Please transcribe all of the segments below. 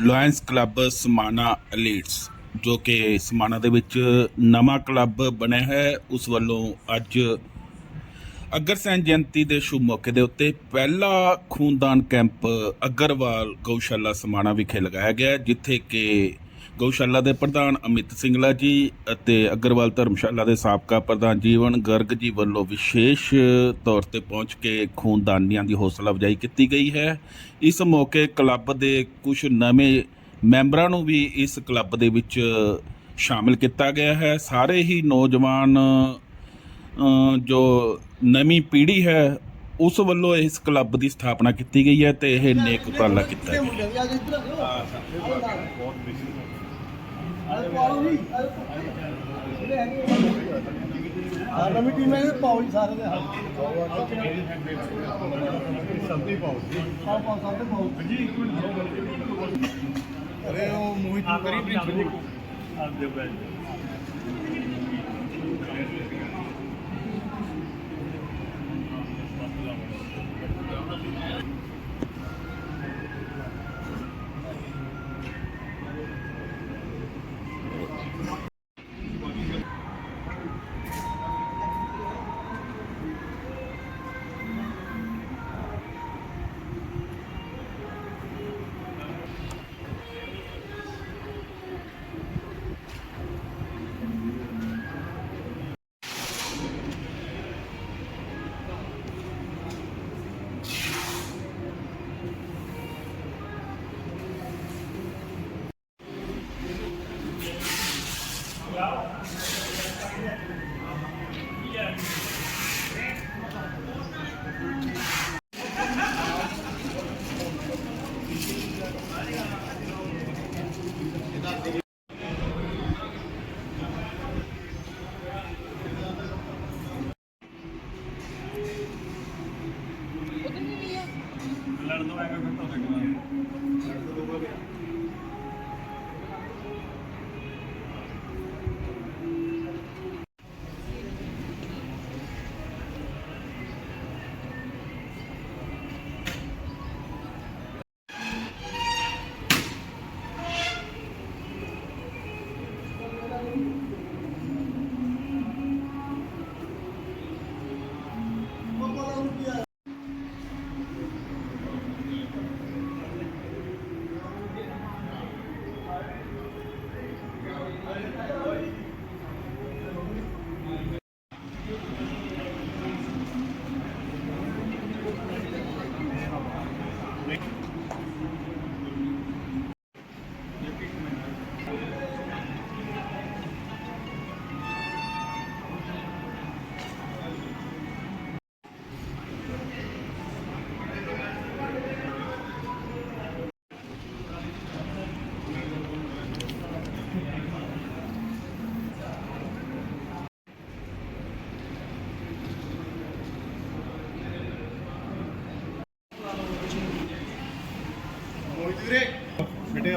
Lions club Samana ਐਲੀਟਸ ਜੋ ਕਿ ਸਮਾਣਾ ਦੇ ਵਿੱਚ ਨਵਾਂ ਕਲੱਬ ਬਣਿਆ ਹੈ। ਉਸ ਵੱਲੋਂ ਅੱਜ ਅਗਰਸੈਨ ਜਯੰਤੀ ਦੇ ਸ਼ੁਭ ਮੌਕੇ ਦੇ ਉੱਤੇ ਪਹਿਲਾ ਖੂਨਦਾਨ ਕੈਂਪ ਅਗਰਵਾਲ ਗਊਸ਼ਾਲਾ ਸਮਾਣਾ ਵਿਖੇ ਲਗਾਇਆ ਗਿਆ ਜਿੱਥੇ ਕਿ ਗਊਸ਼ਾਲਾ ਦੇ ਪ੍ਰਧਾਨ ਅਮਿਤ ਸਿੰਘਲਾ ਜੀ ਅਤੇ ਅਗਰਵਾਲ ਧਰਮਸ਼ਾਲਾ ਦੇ ਸਾਬਕਾ ਪ੍ਰਧਾਨ ਜੀਵਨ ਗਰਗ ਜੀ ਵੱਲੋਂ ਵਿਸ਼ੇਸ਼ ਤੌਰ ਤੇ ਪਹੁੰਚ ਕੇ ਖੂਨਦਾਨੀਆਂ ਦੀ ਹੌਸਲਾ ਅਫਜ਼ਾਈ ਕੀਤੀ ਗਈ ਹੈ। ਇਸ ਮੌਕੇ ਕਲੱਬ ਦੇ ਕੁਝ ਨਵੇਂ ਮੈਂਬਰਾਂ ਨੂੰ ਵੀ ਇਸ ਕਲੱਬ ਦੇ ਵਿੱਚ ਸ਼ਾਮਿਲ ਕੀਤਾ ਗਿਆ ਹੈ। ਸਾਰੇ ਹੀ ਨੌਜਵਾਨ ਜੋ ਨਵੀਂ ਪੀੜ੍ਹੀ ਹੈ, ਉਸ ਵੱਲੋਂ ਇਸ ਕਲੱਬ ਦੀ ਸਥਾਪਨਾ ਕੀਤੀ ਗਈ ਹੈ ਤੇ ਇਹ ਨੇਕ ਉਪਰਾਲਾ ਕੀਤਾ ਗਿਆ। ਹਾਂ ਨਵੀਂ ਟੀਮ ਹੈ ਪਾਓ ਜੀ ਸਾਰੇ ਦੇ ਸਭੀ ਪਾਓ ਪਾਓ ਪਾਓ ਸਭ ਦੇ ਜੀ ਇੱਕ ਮਿੰਟ ਅਰੇ ਉਹ ਮੋਹਿਤ ਕਰੀ ਪ੍ਰਿੰਸੀਪਲ। ਆਪ ਦੇ ਬੈਠ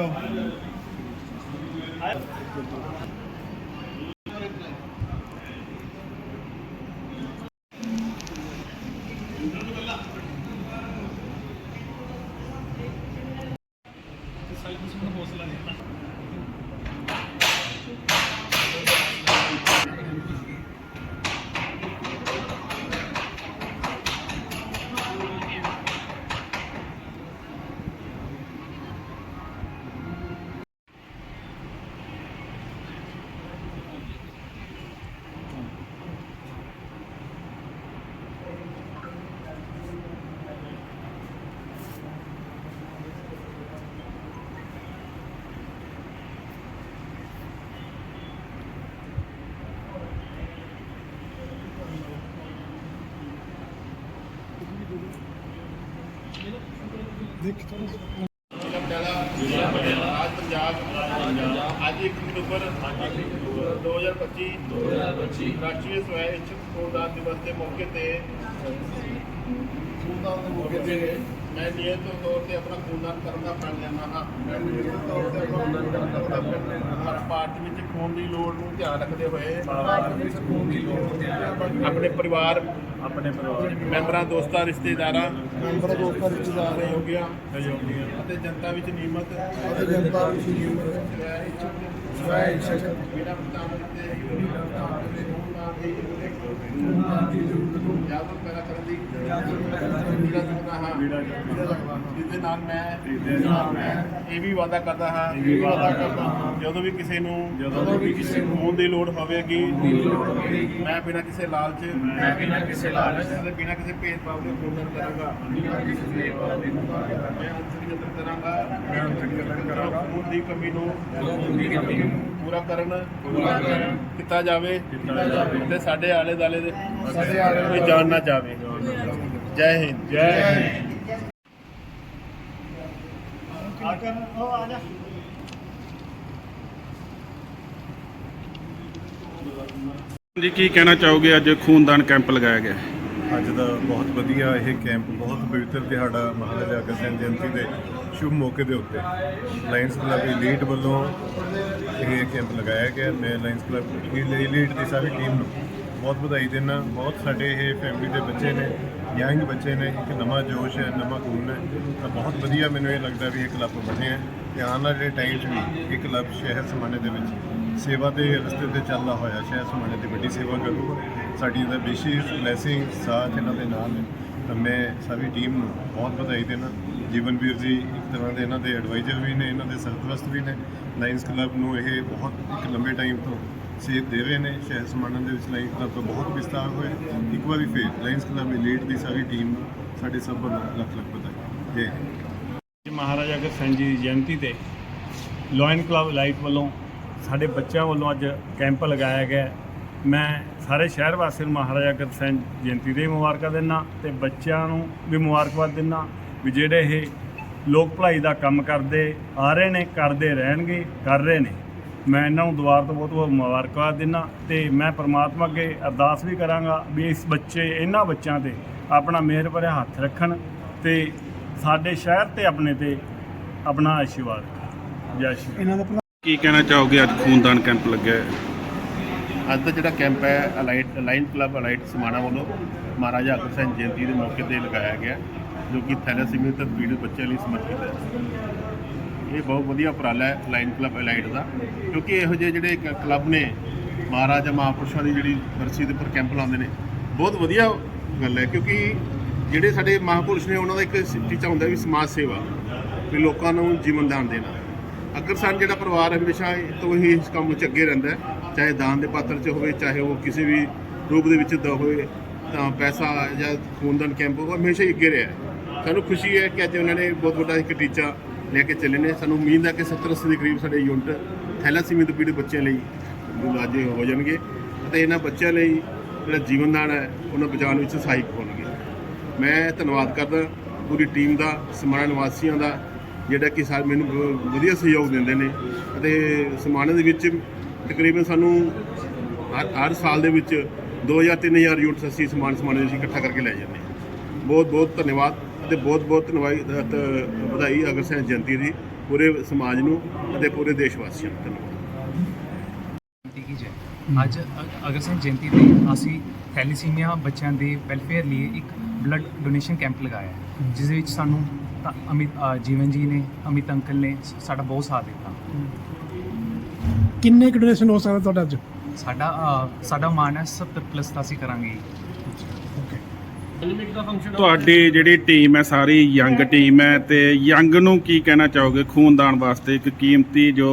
Ciao. ਆਓ ਦੇਖ ਜ਼ਿਲ੍ਹਾ ਪਟਿਆਲਾ ਅੱਜ ਪੰਜਾਬ ਅੱਜ 1 ਅਕਤੂਬਰ 2025 2025 ਰਾਸ਼ਟਰੀ ਸਵੈ ਇੱਛਤ ਖੂਨਦਾਨ ਦਿਵਸ ਦੇ ਮੌਕੇ ਤੇ ਖੂਨਦਾਨ ਦੇ ਮੌਕੇ ਤੇ ਮੈਂ ਨਿਯਤ ਤੌਰ ਤੇ ਆਪਣਾ ਖੂਨਦਾਨ ਕਰਨ ਦਾ ਪ੍ਰਣ ਲੈਂਦਾ ਹਾਂ ਮੈਂ ਨਿਯਮਿਤ ਤੌਰ ਤੇ ਆਪਣਾ ਖੂਨਦਾਨ ਕਰਨ ਦਾ ਪ੍ਰਣ ਲੈਂਦਾ ਹਾਂ ਭਾਰਤ ਵਿੱਚ ਖੂਨ ਦੀ ਲੋੜ ਨੂੰ ਧਿਆਨ ਰੱਖਦੇ ਹੋਏ ਭਾਰਤ ਵਿੱਚ ਖੂਨ ਦੀ ਲੋੜ ਤੇ ਆਪਣੇ ਪਰਿਵਾਰ ਆਪਣੇ ਪਰਿਵਾਰ ਮੈਂਬਰਾਂ ਦੋਸਤਾਂ ਰਿਸ਼ਤੇਦਾਰਾਂ। ਮੈਂਬਰ ਦੋਸਤਾਂ ਰਿਸ਼ਤੇਦਾਰ। ਸਹਿਯੋਗੀਆਂ। ਸਹਿਯੋਗੀਆਂ। ਅਤੇ ਜਨਤਾ ਵਿੱਚ ਨਿਯਮਤ। ਅਤੇ ਜਨਤਾ ਵਿੱਚ ਨਿਯਮ ਸਵੈ ਇੱਛਾ ਬਿਨਾਂ ਮੁਤਾਬਕ ਤੇ ਜਾਗਰੂਕ ਪੈਦਾ ਕਰਨ ਦੀ ਜਿਹੜਾ ਚਾਹੁੰਦਾ ਹਾਂ ਵੀੜਾ ਨਾਲ ਮੈਂ ਜਿਹਦੇ ਨਾਲ ਮੈਂ ਇਹ ਵੀ ਵਾਅਦਾ ਕਰਦਾ ਹਾਂ ਇਹ ਵੀ ਵਾਅਦਾ ਕਰਦਾ ਹਾਂ ਜਦੋਂ ਵੀ ਕਿਸੇ ਨੂੰ ਜਦੋਂ ਵੀ ਕਿਸੇ ਨੂੰ ਖੂਨ ਦੀ ਲੋੜ ਹੋਵੇਗੀ ਮੈਂ ਬਿਨਾਂ ਕਿਸੇ ਲਾਲਚ ਮੈਂ ਬਿਨਾਂ ਕਿਸੇ ਲਾਲਚ ਤੇ ਬਿਨਾਂ ਕਿਸੇ ਭੇਦਭਾਵ ਦੇ ਖੂਨ ਕਰਾਂਗਾ ਮੈਂ ਅੰਤਰ ਯਤਨ ਕਰਾਂਗਾ ਮੈਂ ਅੰਤਰ ਯਤਨ ਕਰਾਂਗਾ ਖੂਨ ਦੀ ਕਮੀ ਨੂੰ ਖੂਨ ਦੀ ਕਮੀ ਨੂੰ ਪੂਰਾ ਕਰਨ ਪੂਰਾ ਕਰਨ। ਕੀਤਾ ਜਾਵੇ ਕੀਤਾ ਜਾਵੇ। ਤੇ ਸਾਡੇ ਆਲੇ ਦਾਲੇ ਦੇ ਸਾਡੇ ਆਲੇ ਕੋਈ ਜਾਣ ਨਾ ਜਾਵੇ। ਜੈ ਹਿੰਦ। ਜੈ ਹਿੰਦ। ਜੀ। ਕੀ ਕਹਿਣਾ ਚਾਹੋਗੇ? ਅੱਜ ਖੂਨਦਾਨ ਕੈਂਪ ਲਗਾਇਆ ਗਿਆ। ਅੱਜ ਦਾ ਬਹੁਤ ਵਧੀਆ ਇਹ ਕੈਂਪ ਬਹੁਤ ਪਵਿੱਤਰ ਦਿਹਾੜਾ ਮਹਾਰਾਜਾ ਅਗਰ ਸਿੰਘ ਜਯੰਤੀ ਦੇ ਸ਼ੁਭ ਮੌਕੇ ਦੇ ਉੱਤੇ। ਲਾਇਨਸ ਕਲੱਬ ਈਲੀਟ ਵੱਲੋਂ ਇਹ ਕੈਂਪ ਲਗਾਇਆ ਗਿਆ ਮੈਂ ਲਾਇਨਸ ਕਲੱਬ ਈਲੀਟ ਦੀ ਸਾਰੀ ਟੀਮ ਨੂੰ ਬਹੁਤ ਵਧਾਈ ਦਿੰਦਾ ਬਹੁਤ ਸਾਡੇ ਇਹ ਫੈਮਿਲੀ ਦੇ ਬੱਚੇ ਨੇ ਯੰਗ ਬੱਚੇ ਨੇ, ਇੱਕ ਨਵਾਂ ਜੋਸ਼ ਹੈ, ਨਵਾਂ ਖੂਨ ਹੈ। ਤਾਂ ਬਹੁਤ ਵਧੀਆ ਮੈਨੂੰ ਇਹ ਲੱਗਦਾ ਵੀ ਇਹ ਕਲੱਬ ਬਣੇ ਹੈ। ਤੇ ਆਉਣ ਵਾਲੇ ਟਾਈਮ 'ਚ ਵੀ ਇਹ ਕਲੱਬ ਸ਼ਹਿਰ ਸਮਾਨੇ ਦੇ ਵਿੱਚ ਸੇਵਾ ਦੇ ਰਸਤੇ ਤੇ ਚੱਲਦਾ ਹੋਇਆ, ਸ਼ਹਿਰ ਸਮਾਨੇ ਦੀ ਵੱਡੀ ਸੇਵਾ ਕਰੂਗਾ। ਸਾਡੀ ਇਹਦਾ ਵਿਸ਼ੇਸ਼ ਬਲੇਸਿੰਗ ਸਾਥ ਇਹਨਾਂ ਦੇ ਨਾਲ ਹੈ ਤਾਂ ਮੈਂ ਸਾਰੀ ਟੀਮ ਨੂੰ ਬਹੁਤ ਵਧਾਈ ਦੇਣਾ ਜੀਵਨਵੀਰ ਜੀ ਇੱਕ ਤਰ੍ਹਾਂ ਦੇ ਇਹਨਾਂ ਦੇ ਐਡਵਾਈਜ਼ਰ ਵੀ ਨੇ, ਇਹਨਾਂ ਦੇ ਸਰਪ੍ਰਸਤ ਵੀ ਨੇ। ਲਾਇਨਸ ਕਲੱਬ ਨੂੰ ਇਹ ਬਹੁਤ ਇੱਕ ਲੰਬੇ ਟਾਈਮ ਤੋਂ ਸੇਧ ਦੇ ਰਹੇ ਨੇ। ਸ਼ਹਿਰ ਸਮਾਣਾ ਦੇ ਵਿੱਚ ਲਾਇਨਸ ਕਲੱਬ ਤੋਂ ਬਹੁਤ ਵਿਸਤਾਰ ਹੋਇਆ। ਇੱਕ ਵਾਰੀ ਫੇਰ ਲਾਇਨਸ ਕਲੱਬ ਲੀਡ ਦੀ ਸਾਰੀ ਟੀਮ ਸਾਡੇ ਸਭ ਵੱਲੋਂ ਲੱਖ ਲੱਖ ਵਧਾਈ ਜੈ ਹਿੰਦ। ਜੀ ਮਹਾਰਾਜਾ, ਅਗਰ ਜੀ ਦੀ ਜਯੰਤੀ ਤੇ ਲਾਇਨ ਕਲੱਬ ਲਾਈਟ ਵੱਲੋਂ ਸਾਡੇ ਬੱਚਿਆਂ ਵੱਲੋਂ ਅੱਜ ਕੈਂਪ ਲਗਾਇਆ ਗਿਆ ਮੈਂ ਸਾਰੇ ਸ਼ਹਿਰ ਵਾਸੀਆਂ ਨੂੰ ਮਹਾਰਾਜਾ, ਅਗਰ ਸਿੰਘ ਜਯੰਤੀ ਦੇ ਮੁਬਾਰਕਾਂ ਦਿੰਦਾ ਤੇ ਬੱਚਿਆਂ ਨੂੰ ਵੀ ਮੁਬਾਰਕਬਾਦ ਦਿੰਦਾ। ਵੀ ਜਿਹੜੇ ਇਹ ਲੋਕ ਭਲਾਈ ਦਾ ਕੰਮ ਕਰਦੇ ਆ ਰਹੇ ਨੇ ਕਰਦੇ ਰਹਿਣਗੇ ਕਰ ਰਹੇ ਨੇ ਮੈਂ ਇਹਨਾਂ ਨੂੰ ਦੁਆਰ ਤੋਂ ਬਹੁਤ ਬਹੁਤ ਮੁਬਾਰਕਬਾਦ ਦਿੰਦਾ ਤੇ ਮੈਂ ਪ੍ਰਮਾਤਮਾ ਅੱਗੇ ਅਰਦਾਸ ਵੀ ਕਰਾਂਗਾ ਵੀ ਇਸ ਬੱਚੇ ਇਹਨਾਂ ਬੱਚਿਆਂ ਤੇ ਆਪਣਾ ਮਿਹਰ ਭਰਿਆ ਹੱਥ ਰੱਖਣ ਤੇ ਸਾਡੇ ਸ਼ਹਿਰ ਤੇ ਆਪਣੇ ਤੇ ਆਪਣਾ ਆਸ਼ੀਰਵਾਦ ਰੱਖਣ। ਜੈ ਸ਼੍ਰੀ। ਇਹਨਾਂ ਦਾ ਕੀ ਕਹਿਣਾ ਚਾਹੋਗੇ ਅੱਜ ਖੂਨਦਾਨ ਕੈਂਪ ਲੱਗਿਆ ਹੈ ਅੱਜ ਦਾ ਜਿਹੜਾ ਕੈਂਪ ਹੈ ਅਲਾਈਟ ਅਲਾਈਨ ਕਲੱਬ ਅਲਾਈਟ ਸਮਾਣਾ ਵੱਲੋਂ ਮਹਾਰਾਜਾ ਅਗਰ ਸਿੰਘ ਜਯੰਤੀ ਦੇ ਮੌਕੇ ਤੇ ਲਗਾਇਆ ਗਿਆ ਜੋ ਕਿ ਥੈਲੇਸੀਮੀਆ ਤੇ ਪੀੜਤ ਬੱਚਿਆਂ ਲਈ ਸਮਰਪਿਤ ਹੈ। ਇਹ ਬਹੁਤ ਵਧੀਆ ਉਪਰਾਲਾ ਹੈ ਲਾਈਨ ਕਲੱਬ ਅਲਾਈਟ ਦਾ, ਕਿਉਂਕਿ ਇਹੋ ਜਿਹੇ ਜਿਹੜੇ ਕਲੱਬ ਨੇ, ਮਹਾਰਾਜਾ ਮਹਾਂਪੁਰਸ਼ਾਂ ਦੀ ਜਿਹੜੀ ਬਰਸੀ ਦੇ ਉੱਪਰ ਕੈਂਪ ਲਾਉਂਦੇ ਨੇ, ਬਹੁਤ ਵਧੀਆ ਗੱਲ ਹੈ, ਕਿਉਂਕਿ ਜਿਹੜੇ ਸਾਡੇ ਮਹਾਂਪੁਰਸ਼ ਨੇ, ਉਹਨਾਂ ਦਾ ਇੱਕ ਟੀਚਾ ਹੁੰਦਾ ਵੀ ਸਮਾਜ ਸੇਵਾ, ਵੀ ਲੋਕਾਂ ਨੂੰ ਜੀਵਨ ਦਾਨ ਦੇਣਾ। ਅਗਰਸਰ ਜਿਹੜਾ ਪਰਿਵਾਰ ਹਮੇਸ਼ਾ ਤੋਂ ਹੀ ਇਸ ਕੰਮ ਵਿੱਚ ਅੱਗੇ ਰਹਿੰਦਾ ਹੈ, ਚਾਹੇ ਦਾਨ ਦੇ ਪਾਤਰ 'ਚ ਹੋਵੇ, ਚਾਹੇ ਉਹ ਕਿਸੇ ਵੀ ਰੂਪ ਦੇ ਵਿੱਚ ਦਾ ਹੋਵੇ, ਤਾਂ ਪੈਸਾ ਜਾਂ ਖੂਨਦਾਨ ਕੈਂਪ ਉਹ ਹਮੇਸ਼ਾ ਹੀ ਅੱਗੇ ਰਿਹਾ ਸਾਨੂੰ ਖੁਸ਼ੀ ਹੈ ਕਿ ਅੱਜ ਉਹਨਾਂ ਨੇ ਬਹੁਤ ਵੱਡਾ ਇੱਕ ਟੀਚਾ ਲੈ ਕੇ ਚੱਲੇ ਨੇ। ਸਾਨੂੰ ਉਮੀਦ ਹੈ ਕਿ 70 80 ਦੇ ਕਰੀਬ ਸਾਡੇ ਯੂਨਿਟ ਥੈਲਾਸੀਮੀਆ ਤੋਂ ਪੀੜਤ ਬੱਚਿਆਂ ਲਈ ਇਲਾਜ ਹੋ ਜਾਣਗੇ ਅਤੇ ਇਹਨਾਂ ਬੱਚਿਆਂ ਲਈ ਜਿਹੜਾ ਜੀਵਨਦਾਨ ਹੈ, ਉਹਨਾਂ ਬਚਾਉਣ ਵਿੱਚ ਸਹਾਇਕ ਹੋਣਗੇ। ਮੈਂ ਧੰਨਵਾਦ ਕਰਦਾ ਪੂਰੀ ਟੀਮ ਦਾ, ਸਮਾਣਾ ਨਿਵਾਸੀਆਂ ਦਾ, ਜਿਹੜਾ ਕਿ ਸਾਰੇ ਮੈਨੂੰ ਵਧੀਆ ਸਹਿਯੋਗ ਦਿੰਦੇ ਨੇ ਅਤੇ ਸਮਾਣੇ ਦੇ ਵਿੱਚ ਤਕਰੀਬਨ ਸਾਨੂੰ ਹਰ ਹਰ ਸਾਲ ਦੇ ਵਿੱਚ 2000 3000 ਯੂਨਿਟਸ ਅਸੀਂ ਸਮਾਨ ਸਮਾਣੇ ਵਿੱਚ ਇਕੱਠਾ ਕਰਕੇ ਲੈ ਜਾਂਦੇ ਹਾਂ। ਬਹੁਤ ਬਹੁਤ ਧੰਨਵਾਦ। ਅਤੇ ਬਹੁਤ ਬਹੁਤ ਧੰਨਵਾਦ ਵਧਾਈ ਅਗਰ ਸਿੰਘ ਜਯੰਤੀ ਦੀ ਪੂਰੇ ਸਮਾਜ ਨੂੰ ਅਤੇ ਪੂਰੇ ਦੇਸ਼ ਵਾਸੀਆਂ ਨੂੰ। ਧੰਨਵਾਦ। ਅੱਜ ਅਗਰ ਸਿੰਘ ਜਯੰਤੀ ਤੇ ਅਸੀਂ ਥੈਲੀਸੀਮੀਆ ਬੱਚਿਆਂ ਦੇ ਵੈਲਫੇਅਰ ਲਈ ਇੱਕ ਬਲੱਡ ਡੋਨੇਸ਼ਨ ਕੈਂਪ ਲਗਾਇਆ ਹੈ ਜਿਸ ਵਿੱਚ ਸਾਨੂੰ ਤਾਂ ਅਮਿਤ ਜੀਵਨ ਜੀ ਨੇ ਅਮਿਤ ਅੰਕਲ ਨੇ ਸਾਡਾ ਬਹੁਤ ਸਾਥ ਦਿੱਤਾ। ਕਿੰਨੇ ਕੁ ਡੋਨੇਸ਼ਨ ਹੋ ਸਕਦਾ ਤੁਹਾਡਾ ਅੱਜ? ਸਾਡਾ ਸਾਡਾ ਮਾਨ ਹੈ 70 ਪਲੱਸ ਤਾਂ ਅਸੀਂ ਕਰਾਂਗੇ। ਤੁਹਾਡੀ ਜਿਹੜੀ ਟੀਮ ਹੈ ਸਾਰੀ ਯੰਗ ਟੀਮ ਹੈ ਤੇ ਯੰਗ ਨੂੰ ਕੀ ਕਹਿਣਾ ਚਾਹੋਗੇ? ਖੂਨਦਾਨ ਵਾਸਤੇ ਇੱਕ ਕੀਮਤੀ ਜੋ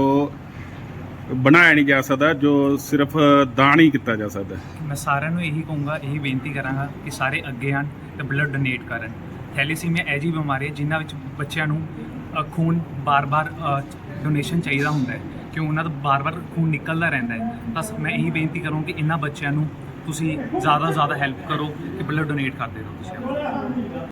ਬਣਾਇਆ ਨਹੀਂ ਜਾ ਸਕਦਾ ਜੋ ਸਿਰਫ ਦਾਨ ਹੀ ਕੀਤਾ ਜਾ ਸਕਦਾ। ਮੈਂ ਸਾਰਿਆਂ ਨੂੰ ਇਹੀ ਕਹੂੰਗਾ ਇਹੀ ਬੇਨਤੀ ਕਰਾਂਗਾ ਕਿ ਸਾਰੇ ਅੱਗੇ ਆਣ ਤੇ ਬਲੱਡ ਡੋਨੇਟ ਕਰਨ। ਥੈਲੀਸੀਮੀਆ ਇਹ ਜੀ ਬਿਮਾਰੀ ਹੈ ਜਿਨ੍ਹਾਂ ਵਿੱਚ ਬੱਚਿਆਂ ਨੂੰ ਖੂਨ ਬਾਰ-ਬਾਰ ਡੋਨੇਸ਼ਨ ਚਾਹੀਦਾ ਹੁੰਦਾ ਹੈ। ਕਿਉਂ? ਉਹਨਾਂ ਦਾ ਬਾਰ-ਬਾਰ ਖੂਨ ਨਿਕਲਦਾ ਰਹਿੰਦਾ ਹੈ। ਬਸ ਮੈਂ ਇਹੀ ਬੇਨਤੀ ਕਰੂੰ ਕਿ ਇਹਨਾਂ ਬੱਚਿਆਂ ਨੂੰ ਤੁਸੀਂ ਜ਼ਿਆਦਾ ਜ਼ਿਆਦਾ ਹੈਲਪ ਕਰੋ ਕਿ ਬਲੱਡ ਡੋਨੇਟ ਕਰਦੇ ਰਹੋ ਤੁਸੀਂ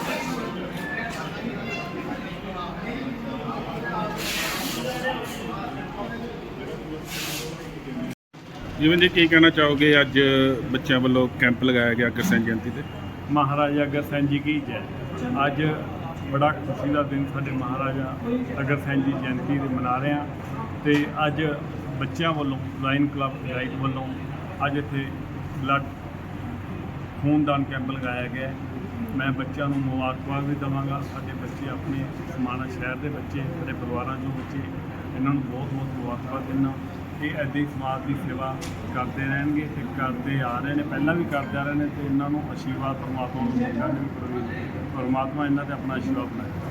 Thank you. ਜਿਵੇਂ ਜੀ ਕੀ ਕਹਿਣਾ ਚਾਹੋਗੇ ਅੱਜ ਬੱਚਿਆਂ ਵੱਲੋਂ ਕੈਂਪ ਲਗਾਇਆ ਗਿਆ ਕਿਰਸਨ ਜਯੰਤੀ ਤੇ? ਮਹਾਰਾਜਾ ਅਗਰਸੈਨ ਜੀ ਕੀ ਜੈ। ਅੱਜ ਬੜਾ ਖੁਸ਼ੀ ਦਾ ਦਿਨ ਸਾਡੇ ਮਹਾਰਾਜਾ ਅਗਰਸੈਨ ਜੀ ਜਯੰਤੀ ਦੇ ਮਨਾ ਰਹੇ ਹਾਂ ਤੇ ਅੱਜ ਬੱਚਿਆਂ ਵੱਲੋਂ, ਲਾਇਨ ਕਲੱਬ ਰਾਈਟ ਵੱਲੋਂ ਅੱਜ ਇੱਥੇ ਬਲੱਡ ਖੂਨਦਾਨ ਕੈਂਪ ਲਗਾਇਆ ਗਿਆ ਮੈਂ ਬੱਚਿਆਂ ਨੂੰ ਮੁਬਾਰਕਬਾਦ ਵੀ ਦਵਾਂਗਾ। ਸਾਡੇ ਬੱਚੇ ਆਪਣੇ ਸਮਾਣਾ ਸ਼ਹਿਰ ਦੇ ਬੱਚੇ, ਸਾਡੇ ਪਰਿਵਾਰਾਂ ਚੋਂ ਬੱਚੇ, ਇਹਨਾਂ ਨੂੰ ਬਹੁਤ ਬਹੁਤ ਮੁਬਾਰਕਬਾਦ ਦਿੰਦਾ। ਇਹ ਐਦੀ ਸਮਾਜ ਦੀ ਸੇਵਾ ਕਰਦੇ ਰਹਿਣਗੇ ਤੇ ਕਰਦੇ ਆ ਰਹੇ ਨੇ, ਪਹਿਲਾਂ ਵੀ ਕਰਦੇ ਆ ਰਹੇ ਨੇ ਤੇ ਇਹਨਾਂ ਨੂੰ ਆਸ਼ੀਰਵਾਦ ਪਰਮਾਤਮਾ ਨੂੰ ਮੰਗਾਂਗੇ ਵੀ ਪਰਮਾਤਮਾ ਇਹਨਾਂ ਤੇ ਆਪਣਾ ਆਸ਼ੀਰਵਾਦ ਬਣਾਏ